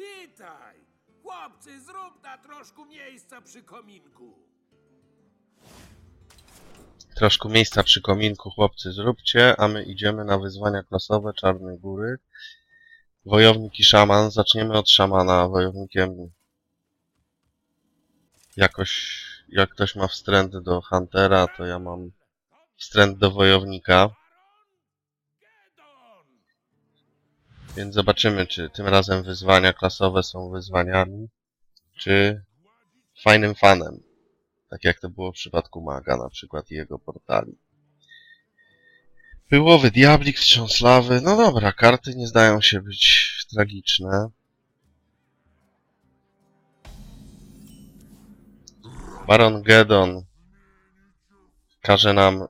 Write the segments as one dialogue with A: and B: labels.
A: Witaj! Chłopcy, zrób na troszkę miejsca przy kominku.
B: Troszkę miejsca przy kominku, chłopcy, zróbcie, a my idziemy na wyzwania klasowe Czarnej Góry. Wojownik i szaman. Zaczniemy od szamana. Wojownikiem jakoś, jak ktoś ma wstręt do Huntera, to ja mam wstręt do Wojownika. Więc zobaczymy, czy tym razem wyzwania klasowe są wyzwaniami, czy fajnym fanem. Tak jak to było w przypadku Maga na przykład i jego portali. Pyłowy Diablik, wstrząs lawy. No dobra, karty nie zdają się być tragiczne. Baron Gedon każe nam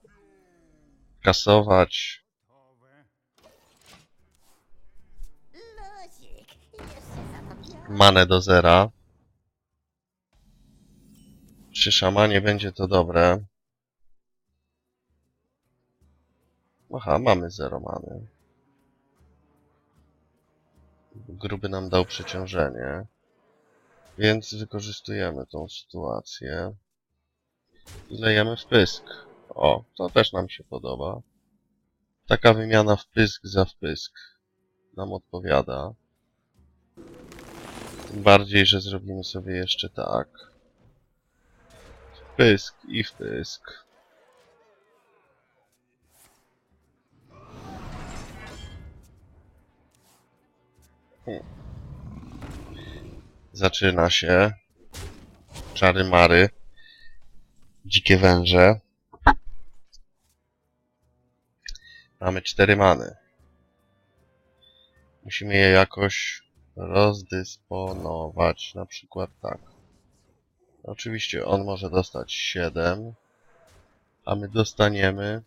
B: kasować manę do zera. Przy szamanie będzie to dobre. Aha, mamy zero many. Gruby nam dał przeciążenie. Więc wykorzystujemy tą sytuację. I lejemy w pysk. O, to też nam się podoba. Taka wymiana wpysk za wpysk nam odpowiada. Tym bardziej, że zrobimy sobie jeszcze tak. Wpysk i wpysk. Zaczyna się. Czary mary. Dzikie węże. Mamy cztery many. Musimy je jakoś rozdysponować. Na przykład tak. Oczywiście on może dostać 7, a my dostaniemy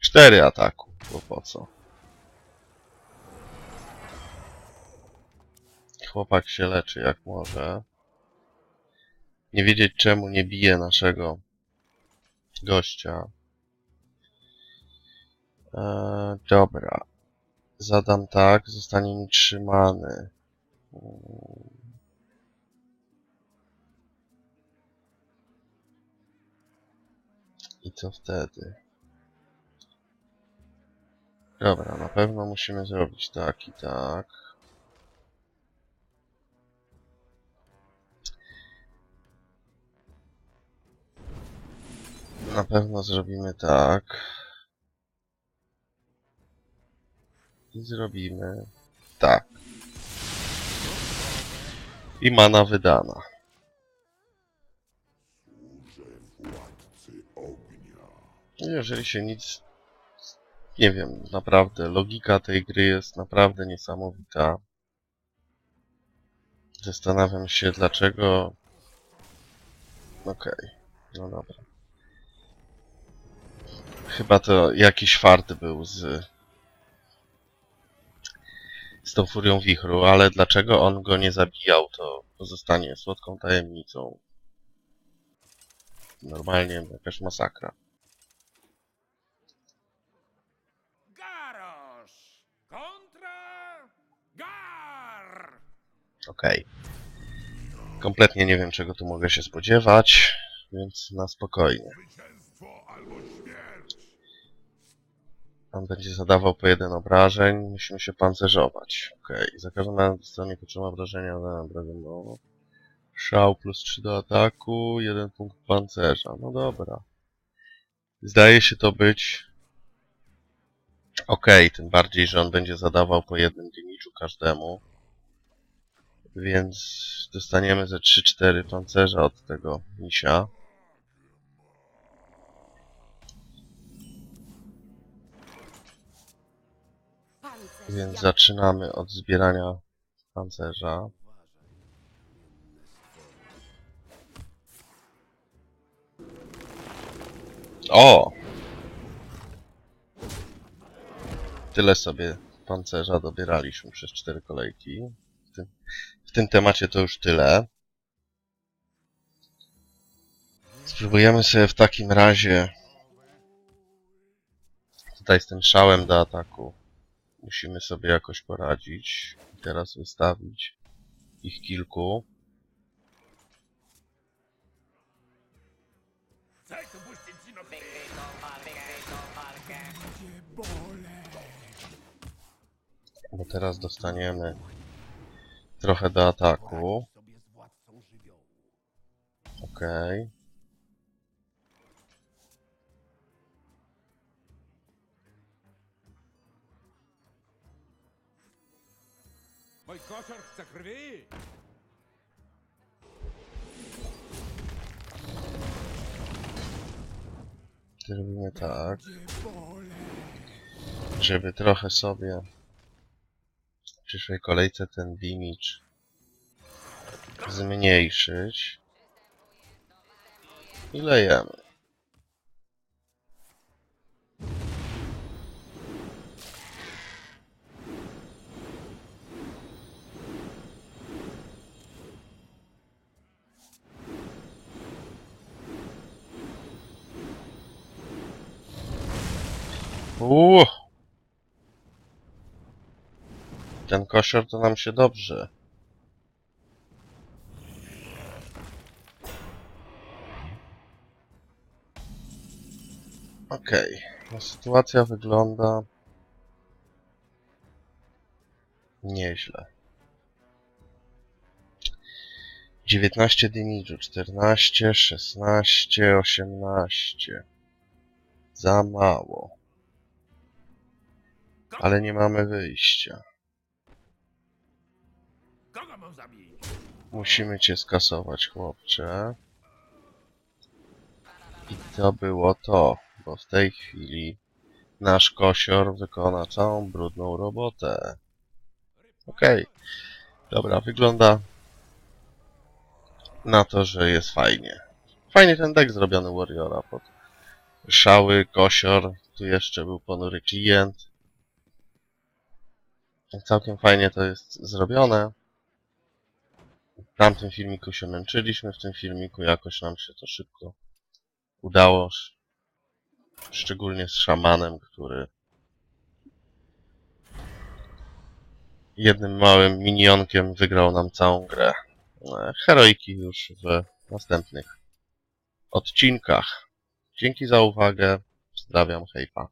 B: 4 ataku, bo po co? Chłopak się leczy jak może. Nie wiedzieć czemu nie bije naszego gościa. Eee, dobra. Zadam tak, zostanie mi trzymany. I co wtedy? Dobra, na pewno musimy zrobić tak i tak. Na pewno zrobimy tak. I zrobimy tak. I mana wydana. Jeżeli się nic... Nie wiem, naprawdę, logika tej gry jest naprawdę niesamowita. Zastanawiam się, dlaczego... Okej, no dobra. Chyba to jakiś fart był z... z tą furią wichru, ale dlaczego on go nie zabijał, to pozostanie słodką tajemnicą. Normalnie jakaś masakra.
A: Garosz! Kontra... Gar!
B: Okej. Kompletnie nie wiem, czego tu mogę się spodziewać, więc na spokojnie. On będzie zadawał po jeden obrażeń, musimy się pancerzować. Okej, za każdym razem dostanie potrzeba obrażenia na obrażeń no. Szał plus 3 do ataku, jeden punkt pancerza. No dobra. Zdaje się to być... Okej, tym bardziej, że on będzie zadawał po jednym damage'u każdemu. Więc dostaniemy ze 3-4 pancerza od tego misia. Więc zaczynamy od zbierania pancerza. O! Tyle sobie pancerza dobieraliśmy przez cztery kolejki. W tym, w tym temacie to już tyle. Spróbujemy sobie w takim razie tutaj z tym szałem do ataku musimy sobie jakoś poradzić. I teraz wystawić ich kilku. Bo teraz dostaniemy trochę do ataku. Okej.
A: Mój krwi!
B: Zrobimy tak. Żeby trochę sobie w przyszłej kolejce ten damage zmniejszyć. I lejemy. Uuu. Ten kosior to nam się dobrze. Okej, no sytuacja wygląda nieźle. 19 damage'u, 14, 16, 18. Za mało. Ale nie mamy wyjścia.
A: Kogo mam zabić?
B: Musimy cię skasować, chłopcze. I to było to, bo w tej chwili nasz kosior wykona całą brudną robotę. Okej. Dobra, wygląda na to, że jest fajnie. Fajnie ten deck zrobiony Warriora pod szały, kosior, tu jeszcze był ponury klient. Całkiem fajnie to jest zrobione. W tamtym filmiku się męczyliśmy, w tym filmiku jakoś nam się to szybko udało. sz- Szczególnie z szamanem, który jednym małym minionkiem wygrał nam całą grę. E, Heroiki już w następnych odcinkach. Dzięki za uwagę. Pozdrawiam, hejpa.